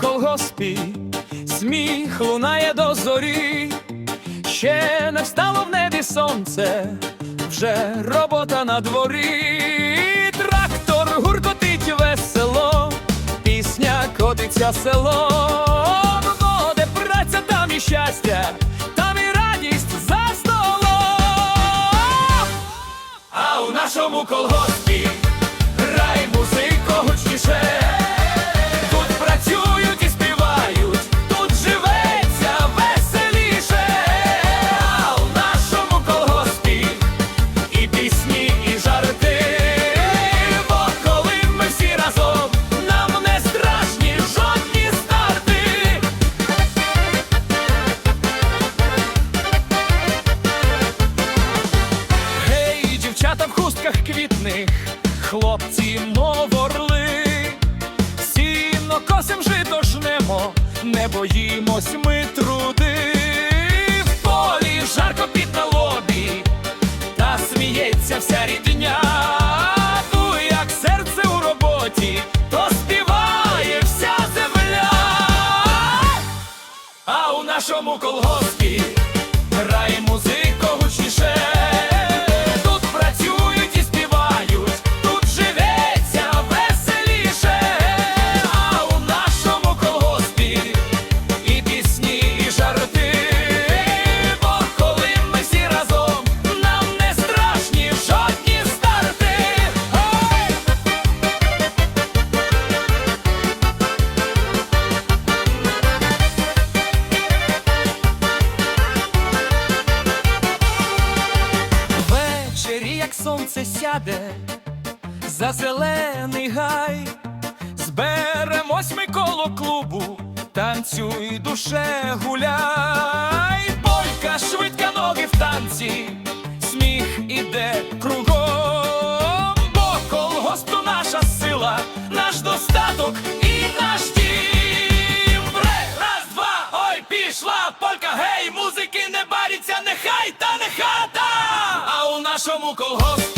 колгоспі, сміх лунає до зорі, ще не встало в небі сонце, вже робота на дворі, трактор гуркотить весело, пісня котиться селом, Бо праця, там і щастя, там і радість за столом. А у нашому колгоспі пісні, і жарти. Бо коли ми всі разом, нам не страшні жодні старти. Гей, дівчата в хустках квітних, хлопці, мов орли, сіно косим жито жнемо, не боїмось ми нашому колгоспі. Грає сонце сяде, за зелений гай, зберемось ми коло клубу, танцюй, душе гуляй, полька, швидка ноги в танці, сміх іде кругом, бо колгосп то наша сила, наш достаток і наш дім. Бре, раз, два, ой, пішла полька, гей, музики не баріться, нехай та не хата, а у нашому колгоспі